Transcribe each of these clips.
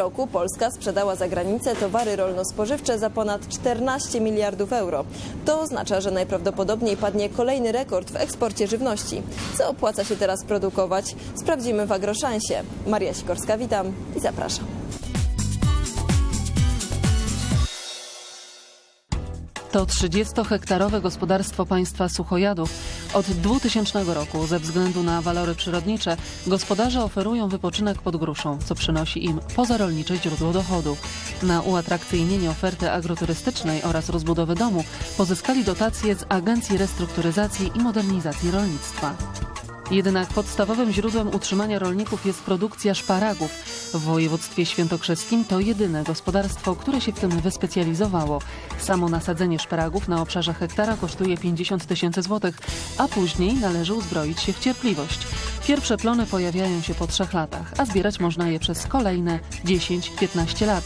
roku Polska sprzedała za granicę towary rolno-spożywcze za ponad 14 miliardów euro. To oznacza, że najprawdopodobniej padnie kolejny rekord w eksporcie żywności. Co opłaca się teraz produkować? Sprawdzimy w Agroszansie. Maria Sikorska, witam i zapraszam. To 30-hektarowe gospodarstwo państwa Suchojadów. Od 2000 roku ze względu na walory przyrodnicze gospodarze oferują wypoczynek pod gruszą, co przynosi im pozarolnicze źródło dochodu. Na uatrakcyjnienie oferty agroturystycznej oraz rozbudowę domu pozyskali dotacje z Agencji Restrukturyzacji i Modernizacji Rolnictwa. Jednak podstawowym źródłem utrzymania rolników jest produkcja szparagów. W województwie świętokrzyskim to jedyne gospodarstwo, które się w tym wyspecjalizowało. Samo nasadzenie szparagów na obszarze hektara kosztuje 50 tysięcy złotych, a później należy uzbroić się w cierpliwość. Pierwsze plony pojawiają się po trzech latach, a zbierać można je przez kolejne 10-15 lat.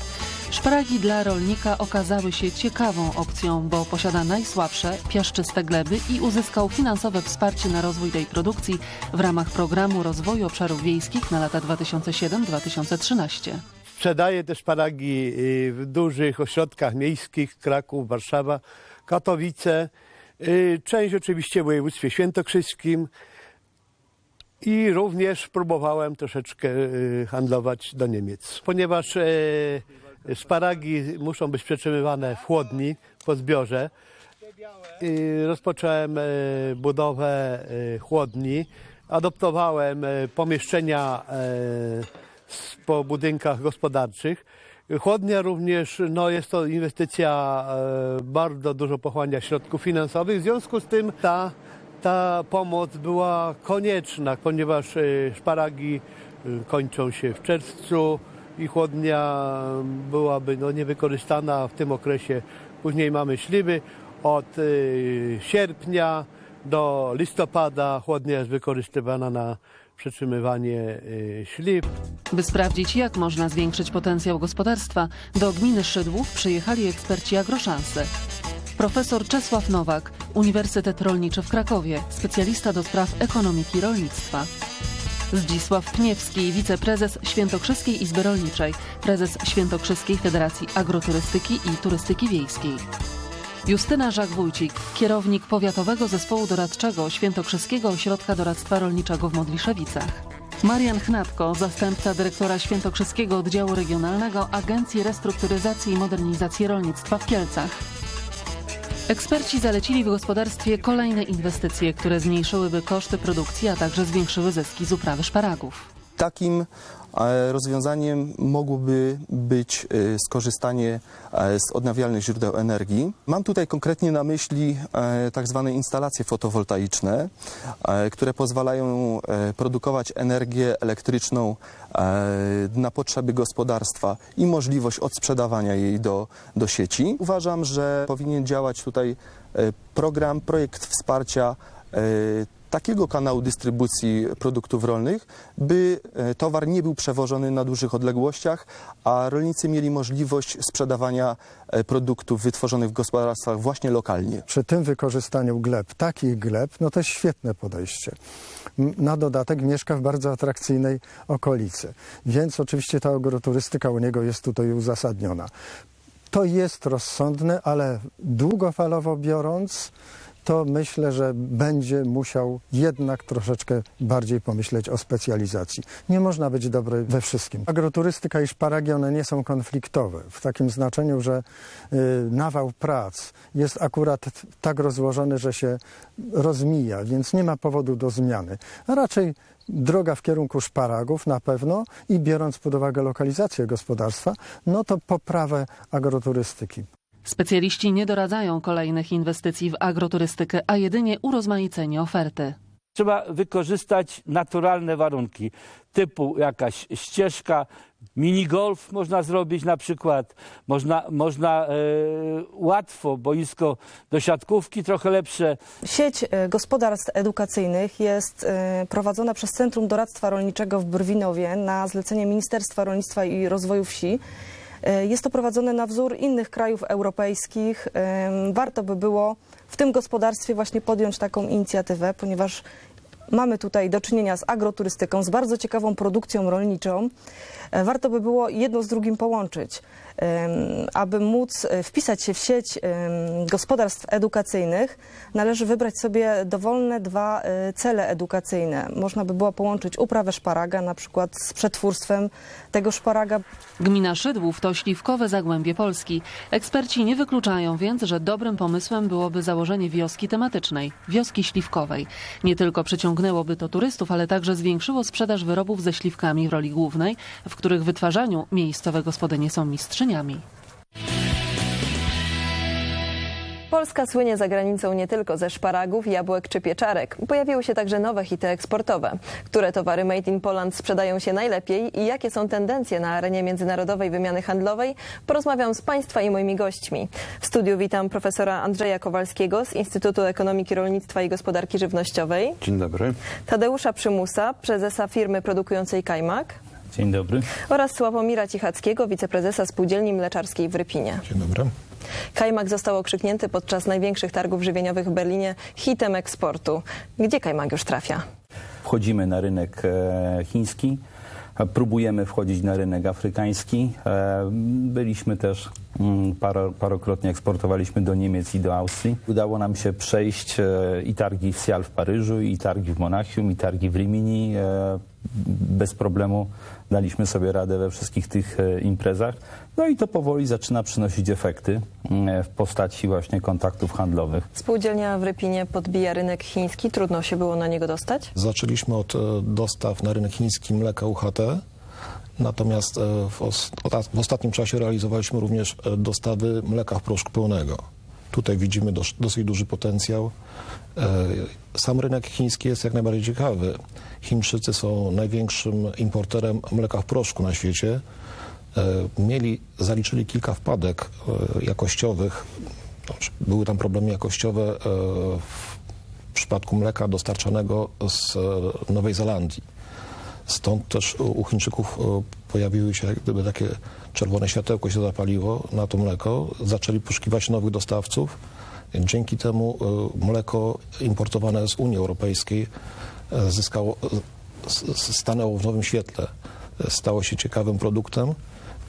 Szparagi dla rolnika okazały się ciekawą opcją, bo posiada najsłabsze, piaszczyste gleby i uzyskał finansowe wsparcie na rozwój tej produkcji w ramach programu rozwoju obszarów wiejskich na lata 2007-2013. Sprzedaję te szparagi y, w dużych ośrodkach miejskich, Kraków, Warszawa, Katowice, y, część oczywiście w województwie świętokrzyskim i również próbowałem troszeczkę y, handlować do Niemiec. Ponieważ szparagi muszą być przetrzymywane w chłodni po zbiorze, y, rozpocząłem e, budowę e, chłodni, adoptowałem e, pomieszczenia po budynkach gospodarczych. Chłodnia również, no jest to inwestycja, bardzo dużo pochłania środków finansowych, w związku z tym ta, ta pomoc była konieczna, ponieważ szparagi kończą się w czerwcu i chłodnia byłaby no, niewykorzystana w tym okresie. Później mamy śliwy od e, sierpnia do listopada chłodnia jest wykorzystywana na przetrzymywanie e, śliw. By sprawdzić, jak można zwiększyć potencjał gospodarstwa, do gminy Szydłów przyjechali eksperci agroszansy. Profesor Czesław Nowak, Uniwersytet Rolniczy w Krakowie, specjalista do spraw ekonomiki rolnictwa. Zdzisław Pniewski, wiceprezes Świętokrzyskiej Izby Rolniczej, prezes Świętokrzyskiej Federacji Agroturystyki i Turystyki Wiejskiej. Justyna Żak-Wójcik, kierownik Powiatowego Zespołu Doradczego Świętokrzyskiego Ośrodka Doradztwa Rolniczego w Modliszewicach. Marian Chnatko, zastępca dyrektora Świętokrzyskiego Oddziału Regionalnego Agencji Restrukturyzacji i Modernizacji Rolnictwa w Kielcach. Eksperci zalecili w gospodarstwie kolejne inwestycje, które zmniejszyłyby koszty produkcji, a także zwiększyły zyski z uprawy szparagów. Takim e, rozwiązaniem mogłoby być e, skorzystanie e, z odnawialnych źródeł energii. Mam tutaj konkretnie na myśli tak zwane instalacje fotowoltaiczne, które pozwalają produkować energię elektryczną na potrzeby gospodarstwa i możliwość odsprzedawania jej do, do sieci. Uważam, że powinien działać tutaj program, projekt wsparcia takiego kanału dystrybucji produktów rolnych, by e, towar nie był przewożony na dużych odległościach, a rolnicy mieli możliwość sprzedawania e, produktów wytworzonych w gospodarstwach właśnie lokalnie. Przy tym wykorzystaniu gleb, takich gleb, no to jest świetne podejście. Na dodatek mieszka w bardzo atrakcyjnej okolicy, więc oczywiście ta agroturystyka u niego jest tutaj uzasadniona. To jest rozsądne, ale długofalowo biorąc, to myślę, że będzie musiał jednak troszeczkę bardziej pomyśleć o specjalizacji. Nie można być dobry we wszystkim. Agroturystyka i szparagi, one nie są konfliktowe, w takim znaczeniu, że y, nawał prac jest akurat tak rozłożony, że się rozmija, więc nie ma powodu do zmiany. A raczej droga w kierunku szparagów na pewno i biorąc pod uwagę lokalizację gospodarstwa, no to poprawę agroturystyki. Specjaliści nie doradzają kolejnych inwestycji w agroturystykę, a jedynie urozmaicenie oferty. Trzeba wykorzystać naturalne warunki, typu jakaś ścieżka, minigolf można zrobić na przykład, można, można e, łatwo boisko do siatkówki trochę lepsze, Sieć e, gospodarstw edukacyjnych jest e, prowadzona przez Centrum Doradztwa Rolniczego w Brwinowie na zlecenie Ministerstwa Rolnictwa i Rozwoju Wsi. E, Jest to prowadzone na wzór innych krajów europejskich. Em, Warto by było w tym gospodarstwie właśnie podjąć taką inicjatywę, ponieważ mamy tutaj do czynienia z agroturystyką, z bardzo ciekawą produkcją rolniczą, e, warto by było jedno z drugim połączyć. Aby móc e, wpisać się w sieć gospodarstw edukacyjnych, należy wybrać sobie dowolne dwa e, cele edukacyjne. Można by było połączyć uprawę szparaga, na przykład z przetwórstwem tego szparaga, Gmina Szydłów to śliwkowe zagłębie Polski. Eksperci nie wykluczają więc, że dobrym pomysłem byłoby założenie wioski tematycznej, wioski śliwkowej. Nie tylko przyciągnęłoby to turystów, ale także zwiększyło sprzedaż wyrobów ze śliwkami w roli głównej, w których wytwarzaniu miejscowe gospodynie są mistrzyniami. Polska słynie za granicą nie tylko ze szparagów, jabłek czy pieczarek. Pojawiły się także nowe hity eksportowe. Które towary Made in Poland sprzedają się najlepiej i jakie są tendencje na arenie międzynarodowej wymiany handlowej? Porozmawiam z Państwa i moimi gośćmi. W studiu witam profesora Andrzeja Kowalskiego z Instytutu Ekonomiki Rolnictwa i Gospodarki Żywnościowej, Dzień dobry. Tadeusza Przymusa, prezesa firmy produkującej kajmak Dzień dobry. oraz Sławomira Cichackiego, wiceprezesa Spółdzielni Mleczarskiej w Rypinie. Dzień dobry. Kajmak został okrzyknięty podczas największych targów żywieniowych w Berlinie hitem eksportu. Gdzie kajmak już trafia? Wchodzimy na rynek e, chiński, próbujemy wchodzić na rynek afrykański. E, Byliśmy też mm, paro, parokrotnie eksportowaliśmy do Niemiec i do Austrii. Udało nam się przejść e, i targi w Sial w Paryżu, i targi w Monachium, i targi w Rimini. Bez problemu daliśmy sobie radę we wszystkich tych e, imprezach. No i to powoli zaczyna przynosić efekty mm, w postaci właśnie kontaktów handlowych. Spółdzielnia w Rypinie podbija rynek chiński. Trudno się było na niego dostać? Zaczęliśmy od e, dostaw na rynek chiński mleka UHT, natomiast e, w, os- ota- w ostatnim czasie realizowaliśmy również e, dostawy mleka w proszku pełnego. Tutaj widzimy dosyć duży potencjał. E, Sam rynek chiński jest jak najbardziej ciekawy. Chińczycy są największym importerem mleka w proszku na świecie. E, Mieli, zaliczyli kilka wpadek e, jakościowych. Znaczy, Były tam problemy jakościowe w przypadku mleka dostarczanego z Nowej Zelandii. Stąd też u Chińczyków e, pojawiły się jak gdyby takie czerwone światełko się zapaliło na to mleko. Zaczęli poszukiwać nowych dostawców. Dzięki temu e, mleko importowane z Unii Europejskiej e, zyskało, stanęło w nowym świetle. Stało się ciekawym produktem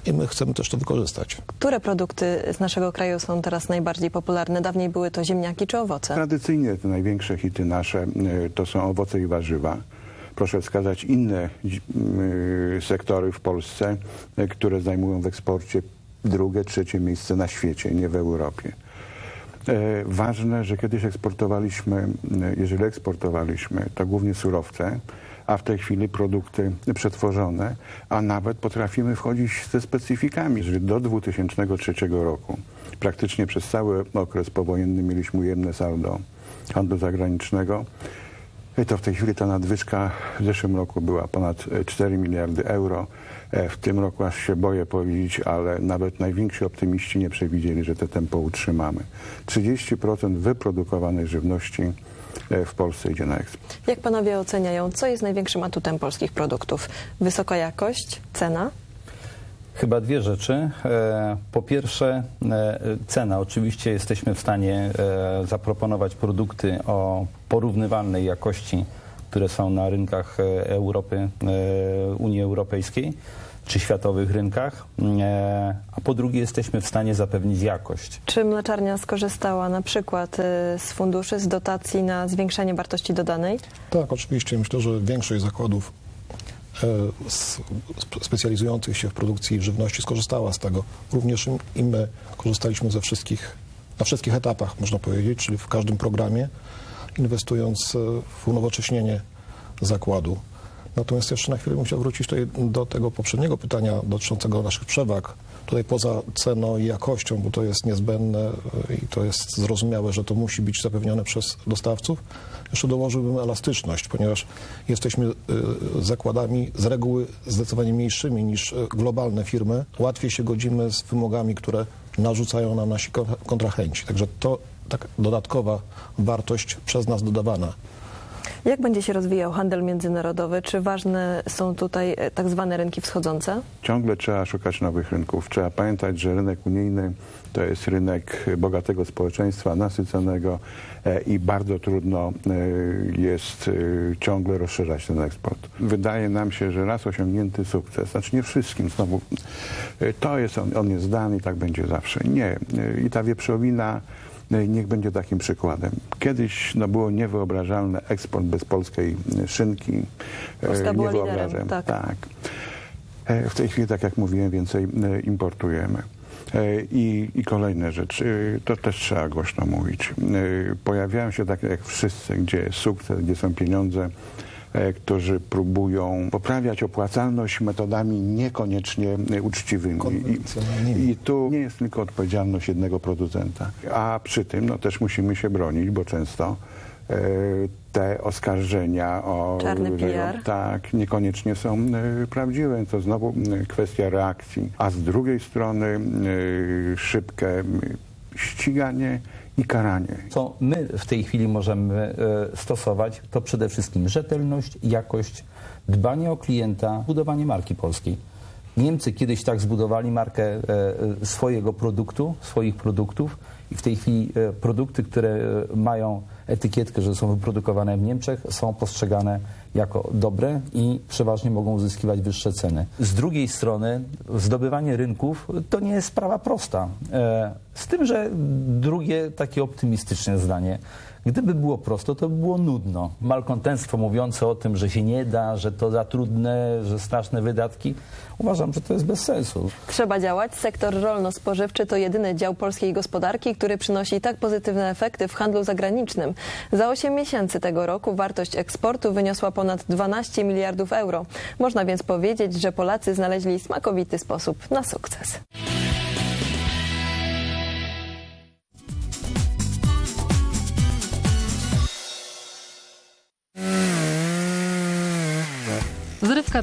i my chcemy też to wykorzystać. Które produkty z naszego kraju są teraz najbardziej popularne? Dawniej były to ziemniaki czy owoce? Tradycyjnie te największe hity nasze to są owoce i warzywa. Proszę wskazać inne y, sektory w Polsce, y, które zajmują w eksporcie drugie, trzecie miejsce na świecie, nie w Europie. E, Ważne, że kiedyś eksportowaliśmy, y, jeżeli eksportowaliśmy, to głównie surowce, a w tej chwili produkty przetworzone, a nawet potrafimy wchodzić ze specyfikami, że do 2003 roku praktycznie przez cały okres powojenny mieliśmy ujemne saldo handlu zagranicznego. I to w tej chwili ta nadwyżka w zeszłym roku była ponad e, 4 miliardy euro. E, W tym roku aż się boję powiedzieć, ale nawet najwięksi optymiści nie przewidzieli, że te tempo utrzymamy. 30% wyprodukowanej żywności e, w Polsce idzie na eksport. Jak panowie oceniają, co jest największym atutem polskich produktów? Wysoka jakość, cena? Chyba dwie rzeczy. E, Po pierwsze, e, cena. Oczywiście jesteśmy w stanie e, zaproponować produkty o porównywalnej jakości, które są na rynkach Europy, Unii Europejskiej czy światowych rynkach. A po drugie, jesteśmy w stanie zapewnić jakość. Czy mleczarnia skorzystała na przykład z funduszy, z dotacji na zwiększenie wartości dodanej? Tak, oczywiście. Myślę, że większość zakładów specjalizujących się w produkcji żywności skorzystała z tego. Również i my korzystaliśmy ze wszystkich, na wszystkich etapach, można powiedzieć, czyli w każdym programie, inwestując e, w unowocześnienie zakładu. Natomiast jeszcze na chwilę bym chciał wrócić do tego poprzedniego pytania dotyczącego naszych przewag. Tutaj poza ceną i jakością, bo to jest niezbędne e, i to jest zrozumiałe, że to musi być zapewnione przez dostawców, jeszcze dołożyłbym elastyczność, ponieważ jesteśmy e, zakładami z reguły zdecydowanie mniejszymi niż e, globalne firmy. Łatwiej się godzimy z wymogami, które narzucają nam nasi kontra- kontrahenci. Także to tak dodatkowa wartość przez nas dodawana. Jak będzie się rozwijał handel międzynarodowy? Czy ważne są tutaj e, tak zwane rynki wschodzące? Ciągle trzeba szukać nowych rynków. Trzeba pamiętać, że rynek unijny to jest rynek bogatego społeczeństwa, nasyconego e, i bardzo trudno e, jest ciągle rozszerzać ten eksport. Wydaje nam się, że raz osiągnięty sukces, znaczy nie wszystkim znowu, to jest on, on jest dany i tak będzie zawsze. Nie. I ta wieprzowina e, niech będzie takim przykładem. Kiedyś no, było niewyobrażalne eksport bez polskiej e, szynki. E, Polska była nie liderem, tak. tak. E, W tej chwili, tak jak mówiłem, więcej importujemy. I, I kolejne rzeczy, to też trzeba głośno mówić. Pojawiają się tak jak wszyscy, gdzie jest sukces, gdzie są pieniądze, którzy próbują poprawiać opłacalność metodami niekoniecznie uczciwymi. I. I tu nie jest tylko odpowiedzialność jednego producenta. A przy tym no, też musimy się bronić, bo często e, te oskarżenia o Czarny że- PR. tak, niekoniecznie są e, prawdziwe. To znowu kwestia reakcji. A z drugiej strony e, szybkie ściganie i karanie. Co my w tej chwili możemy e, stosować, to przede wszystkim rzetelność, jakość, dbanie o klienta, budowanie marki polskiej. Niemcy kiedyś tak zbudowali markę e, e, swojego produktu, swoich produktów i w tej chwili produkty, które mają etykietkę, że są wyprodukowane w Niemczech, są postrzegane jako dobre i przeważnie mogą uzyskiwać wyższe ceny. Z drugiej strony zdobywanie rynków to nie jest sprawa prosta. E, Z tym, że drugie takie optymistyczne zdanie. Gdyby było prosto, to by było nudno. Malkontentstwo mówiące o tym, że się nie da, że to za trudne, że straszne wydatki, uważam, że to jest bez sensu. Trzeba działać. Sektor rolno-spożywczy to jedyny dział polskiej gospodarki, który przynosi tak pozytywne efekty w handlu zagranicznym. Za 8 miesięcy tego roku wartość eksportu wyniosła ponad 12 miliardów euro. Można więc powiedzieć, że Polacy znaleźli smakowity sposób na sukces.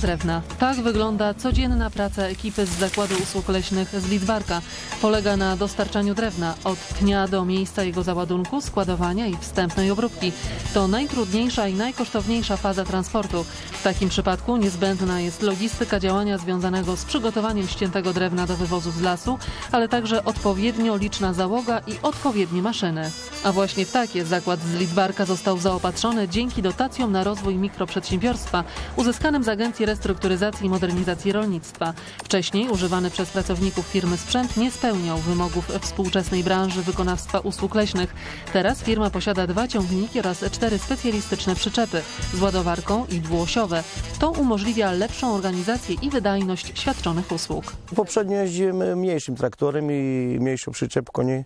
Drewna. Tak wygląda codzienna praca ekipy z Zakładu Usług Leśnych z Lidzbarka. Polega na dostarczaniu drewna od pnia do miejsca jego załadunku, składowania i wstępnej obróbki. To najtrudniejsza i najkosztowniejsza faza transportu. W takim przypadku niezbędna jest logistyka działania związanego z przygotowaniem ściętego drewna do wywozu z lasu, ale także odpowiednio liczna załoga i odpowiednie maszyny. A właśnie w takie zakład z Lidzbarka został zaopatrzony dzięki dotacjom na rozwój mikroprzedsiębiorstwa uzyskanym z Agencji Restrukturyzacji i Modernizacji Rolnictwa. Wcześniej używany przez pracowników firmy sprzęt nie spełniał wymogów współczesnej branży wykonawstwa usług leśnych. Teraz firma posiada dwa ciągniki oraz cztery specjalistyczne przyczepy z ładowarką i dwuosiowe. To umożliwia lepszą organizację i wydajność świadczonych usług. Poprzednio jeździłem mniejszym traktorem i mniejszą przyczepką. Nie?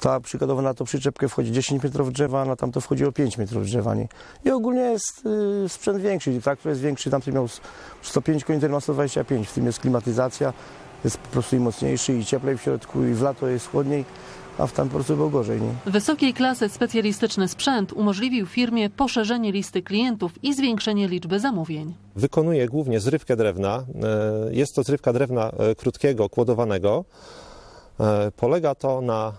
Ta przykładowo na tą przyczepkę wchodzi 10 metrów drzewa, na tamto wchodziło 5 metrów drzewa. Nie? I ogólnie jest y, sprzęt większy. Traktor jest większy, tamty miał 105 koni, ten ma 125. W tym jest klimatyzacja, jest po prostu i mocniejszy, i cieplej w środku, i w lato jest chłodniej, a w tam po prostu było gorzej. Nie? Wysokiej klasy specjalistyczny sprzęt umożliwił firmie poszerzenie listy klientów i zwiększenie liczby zamówień. Wykonuje głównie zrywkę drewna. E, Jest to zrywka drewna e, krótkiego, kłodowanego. E, Polega to na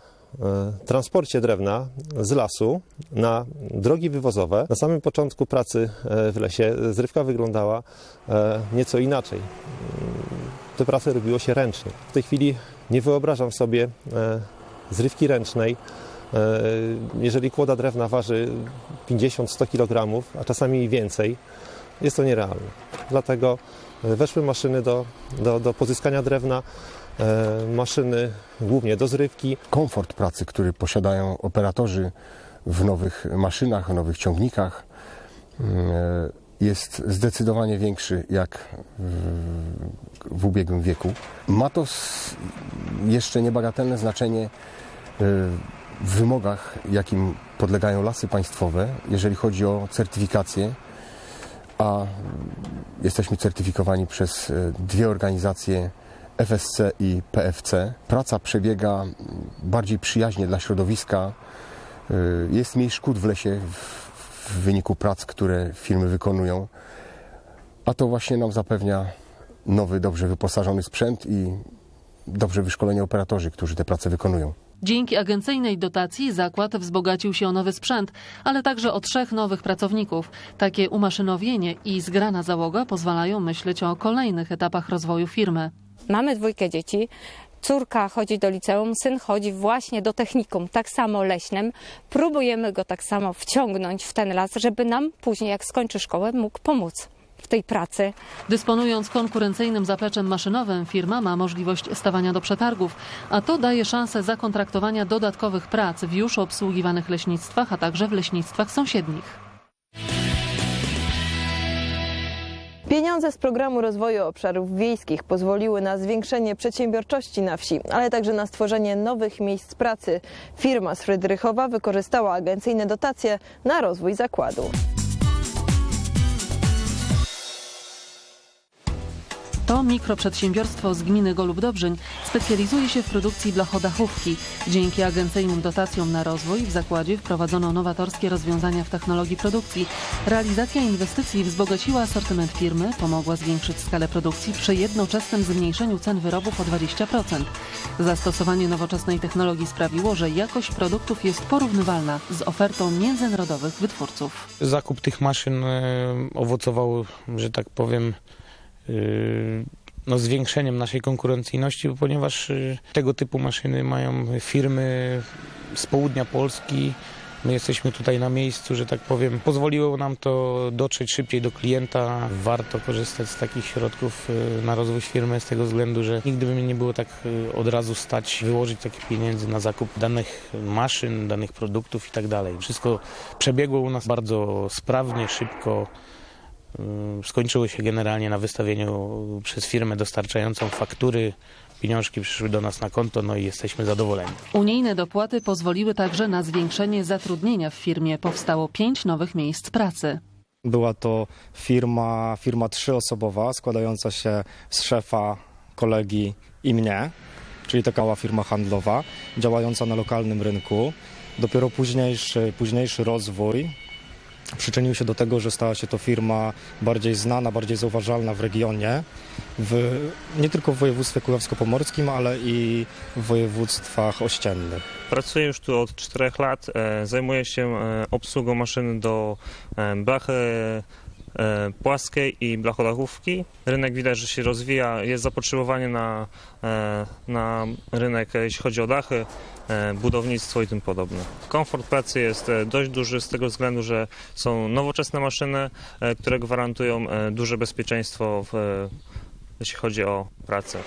transporcie drewna z lasu na drogi wywozowe. Na samym początku pracy e, w lesie zrywka wyglądała e, nieco inaczej. Te prace robiło się ręcznie. W tej chwili nie wyobrażam sobie e, zrywki ręcznej, e, jeżeli kłoda drewna waży 50-100 kg, a czasami więcej, jest to nierealne. Dlatego e, weszły maszyny do, do, do pozyskania drewna, e, maszyny głównie do zrywki. komfort pracy, który posiadają operatorzy w nowych maszynach, w nowych ciągnikach mm, jest zdecydowanie większy jak w, w ubiegłym wieku. Ma to jeszcze niebagatelne znaczenie e, w wymogach, jakim podlegają lasy państwowe, jeżeli chodzi o certyfikację, a jesteśmy certyfikowani przez e, dwie organizacje FSC i PFC. Praca przebiega bardziej przyjaźnie dla środowiska. Y, Jest mniej szkód w lesie w, wyniku prac, które firmy wykonują. A to właśnie nam zapewnia nowy, dobrze wyposażony sprzęt i dobrze wyszkoleni operatorzy, którzy te prace wykonują. Dzięki agencyjnej dotacji zakład wzbogacił się o nowy sprzęt, ale także o trzech nowych pracowników. Takie umaszynowienie i zgrana załoga pozwalają myśleć o kolejnych etapach rozwoju firmy. Mamy dwójkę dzieci. Córka chodzi do liceum, syn chodzi właśnie do technikum, tak samo leśnym. Próbujemy go tak samo wciągnąć w ten las, żeby nam później, jak skończy szkołę, mógł pomóc w tej pracy. Dysponując konkurencyjnym zapleczem maszynowym, firma ma możliwość stawania do przetargów, a to daje szansę zakontraktowania dodatkowych prac w już obsługiwanych leśnictwach, a także w leśnictwach sąsiednich. Pieniądze z programu rozwoju obszarów wiejskich pozwoliły na zwiększenie przedsiębiorczości na wsi, ale także na stworzenie nowych miejsc pracy. Firma z Frydrychowa wykorzystała agencyjne dotacje na rozwój zakładu. To mikroprzedsiębiorstwo z gminy Golub-Dobrzyń specjalizuje się w produkcji blachodachówki. Dzięki agencyjnym dotacjom na rozwój w zakładzie wprowadzono nowatorskie rozwiązania w technologii produkcji. Realizacja inwestycji wzbogaciła asortyment firmy, pomogła zwiększyć skalę produkcji przy jednoczesnym zmniejszeniu cen wyrobów o 20%. Zastosowanie nowoczesnej technologii sprawiło, że jakość produktów jest porównywalna z ofertą międzynarodowych wytwórców. Zakup tych maszyn e, owocował, że tak powiem, no, zwiększeniem naszej konkurencyjności, ponieważ e, tego typu maszyny mają firmy z południa Polski. My jesteśmy tutaj na miejscu, że tak powiem. Pozwoliło nam to dotrzeć szybciej do klienta. Warto korzystać z takich środków e, na rozwój firmy z tego względu, że nigdy by mnie nie było tak od razu stać wyłożyć takie pieniędzy na zakup danych maszyn, danych produktów i tak dalej. Wszystko przebiegło u nas bardzo sprawnie, szybko. Y, Skończyło się generalnie na wystawieniu przez firmę dostarczającą faktury. Pieniążki przyszły do nas na konto, no i jesteśmy zadowoleni. Unijne dopłaty pozwoliły także na zwiększenie zatrudnienia w firmie. Powstało pięć nowych miejsc pracy. Była to firma, firma trzyosobowa składająca się z szefa, kolegi i mnie, czyli taka mała firma handlowa, działająca na lokalnym rynku. Dopiero późniejszy, późniejszy rozwój przyczynił się do tego, że stała się to firma bardziej znana, bardziej zauważalna w regionie, w, nie tylko w województwie kujawsko-pomorskim, ale i w województwach ościennych. Pracuję już tu od 4 lat. E, Zajmuję się e, obsługą maszyn do e, blachy płaskiej i blachodachówki. Rynek widać, że się rozwija. Jest zapotrzebowanie na, e, na rynek, e, jeśli chodzi o dachy, e, budownictwo i tym podobne. Komfort pracy jest e, dość duży z tego względu, że są nowoczesne maszyny, e, które gwarantują e, duże bezpieczeństwo, w, e, jeśli chodzi o pracę.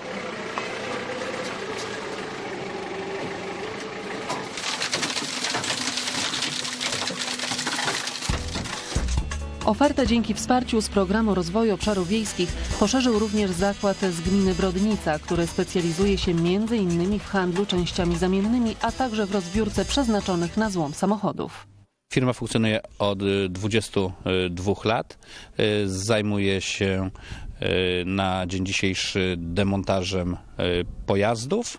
Ofertę dzięki wsparciu z programu rozwoju obszarów wiejskich poszerzył również zakład z gminy Brodnica, który specjalizuje się m.in. w handlu częściami zamiennymi, a także w rozbiórce przeznaczonych na złom samochodów. Firma funkcjonuje od y, 22 lat. Y, Zajmuje się y, na dzień dzisiejszy demontażem y, pojazdów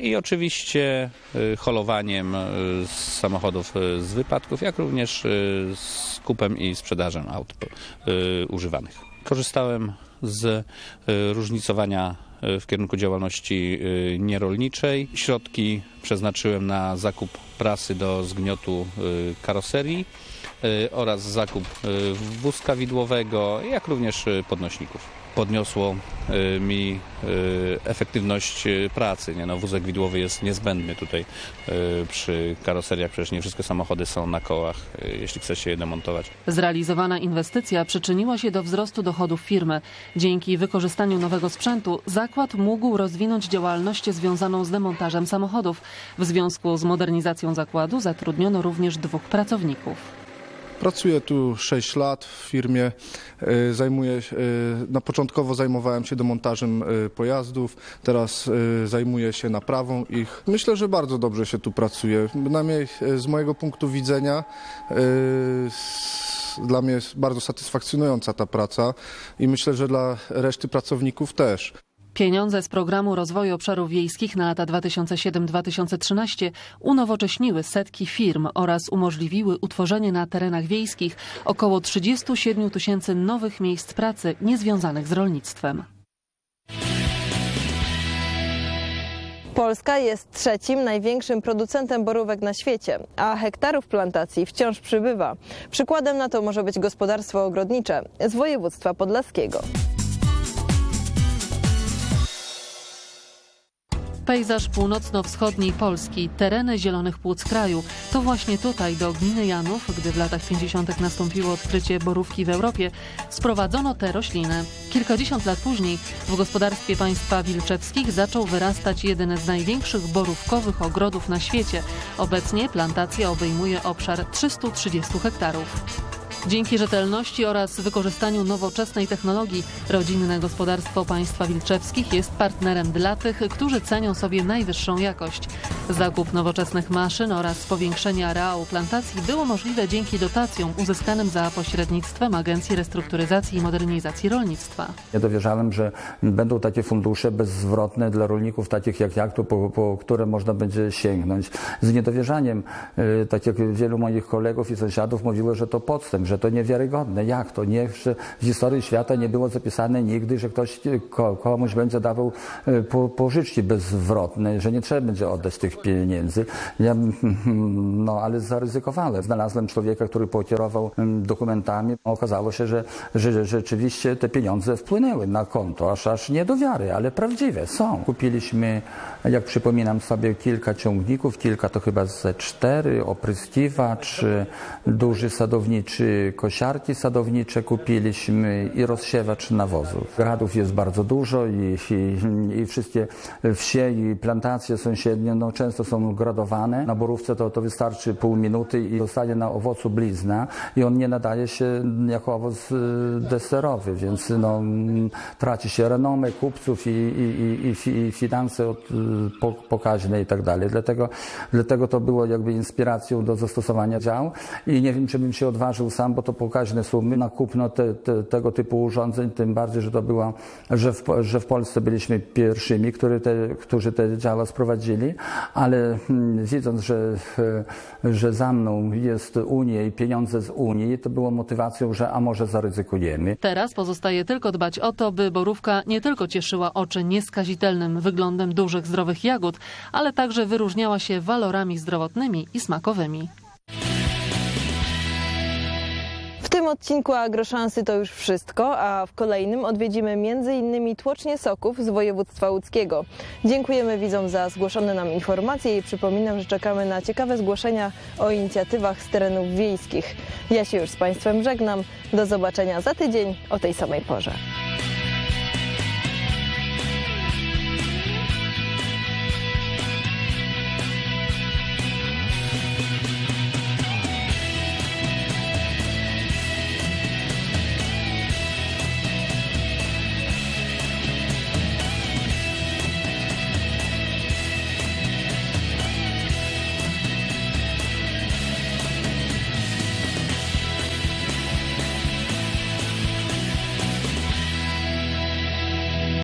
i oczywiście y, holowaniem y, z samochodów z wypadków, jak również y, skupem i sprzedażą aut używanych. Korzystałem z różnicowania w kierunku działalności nierolniczej. Środki przeznaczyłem na zakup prasy do zgniotu karoserii oraz zakup wózka widłowego, jak również podnośników. Podniosło y, mi y, efektywność y, pracy. Nie? No, wózek widłowy jest niezbędny tutaj przy karoseriach, przecież nie wszystkie samochody są na kołach, jeśli chce się je demontować. Zrealizowana inwestycja przyczyniła się do wzrostu dochodów firmy. Dzięki wykorzystaniu nowego sprzętu zakład mógł rozwinąć działalność związaną z demontażem samochodów. W związku z modernizacją zakładu zatrudniono również dwóch pracowników. Pracuję tu 6 lat w firmie. E, Zajmuję, e, na początkowo zajmowałem się demontażem e, pojazdów, teraz zajmuję się naprawą ich. Myślę, że bardzo dobrze się tu pracuje. Przynajmniej e, z mojego punktu widzenia dla mnie jest bardzo satysfakcjonująca ta praca i myślę, że dla reszty pracowników też. Pieniądze z programu rozwoju obszarów wiejskich na lata 2007-2013 unowocześniły setki firm oraz umożliwiły utworzenie na terenach wiejskich około 37 tysięcy nowych miejsc pracy niezwiązanych z rolnictwem. Polska jest trzecim największym producentem borówek na świecie, a hektarów plantacji wciąż przybywa. Przykładem na to może być gospodarstwo ogrodnicze z województwa podlaskiego. Pejzaż północno-wschodniej Polski, tereny zielonych płuc kraju. To właśnie tutaj, do gminy Janów, gdy w latach 50. nastąpiło odkrycie borówki w Europie, sprowadzono tę roślinę. Kilkadziesiąt lat później w gospodarstwie państwa Wilczewskich zaczął wyrastać jeden z największych borówkowych ogrodów na świecie. Obecnie plantacja obejmuje obszar 330 hektarów. Dzięki rzetelności oraz wykorzystaniu nowoczesnej technologii rodzinne gospodarstwo państwa Wilczewskich jest partnerem dla tych, którzy cenią sobie najwyższą jakość. Zakup nowoczesnych maszyn oraz powiększenie areału plantacji było możliwe dzięki dotacjom uzyskanym za pośrednictwem Agencji Restrukturyzacji i Modernizacji Rolnictwa. Ja dowierzałem, że będą takie fundusze bezzwrotne dla rolników takich jak ja, po, po które można będzie sięgnąć. Z niedowierzaniem, y, tak jak wielu moich kolegów i sąsiadów mówiło, że to podstęp, że to niewiarygodne. Jak to? Nie, że w historii świata nie było zapisane nigdy, że ktoś ko, komuś będzie dawał po, pożyczki bezzwrotne, że nie trzeba będzie oddać tych pieniędzy. Ja, no ale zaryzykowałem. Znalazłem człowieka, który pokierował dokumentami. Okazało się, że, że, że rzeczywiście te pieniądze wpłynęły na konto, aż, aż nie do wiary, ale prawdziwe są. Kupiliśmy, jak przypominam sobie, kilka ciągników, kilka to chyba ze cztery, opryskiwacz, duży sadowniczy, kosiarki sadownicze kupiliśmy i rozsiewacz nawozów. Gradów jest bardzo dużo i, i, i wszystkie wsie i plantacje sąsiednie no, często są gradowane. Na borówce to, to wystarczy pół minuty i zostaje na owocu blizna i on nie nadaje się jako owoc y, deserowy, więc no, traci się renomę kupców i, i, i, i finanse od, y, po- pokaźne i tak dalej. Dlatego, dlatego to było jakby inspiracją do zastosowania dział i nie wiem, czy bym się odważył sam, bo to pokaźne sumy na kupno te, te, tego typu urządzeń, tym bardziej, że to była, że w, że w Polsce byliśmy pierwszymi, który te, którzy te działa sprowadzili, ale hmm, widząc, że, e, że za mną jest Unia i pieniądze z Unii, to było motywacją, że a może zaryzykujemy. Teraz pozostaje tylko dbać o to, by borówka nie tylko cieszyła oczy nieskazitelnym wyglądem dużych, zdrowych jagód, ale także wyróżniała się walorami zdrowotnymi i smakowymi. Tym odcinku Agroszansy to już wszystko, a w kolejnym odwiedzimy m.in. tłocznie soków z województwa łódzkiego. Dziękujemy widzom za zgłoszone nam informacje i przypominam, że czekamy na ciekawe zgłoszenia o inicjatywach z terenów wiejskich. Ja się już z Państwem żegnam. Do zobaczenia za tydzień o tej samej porze.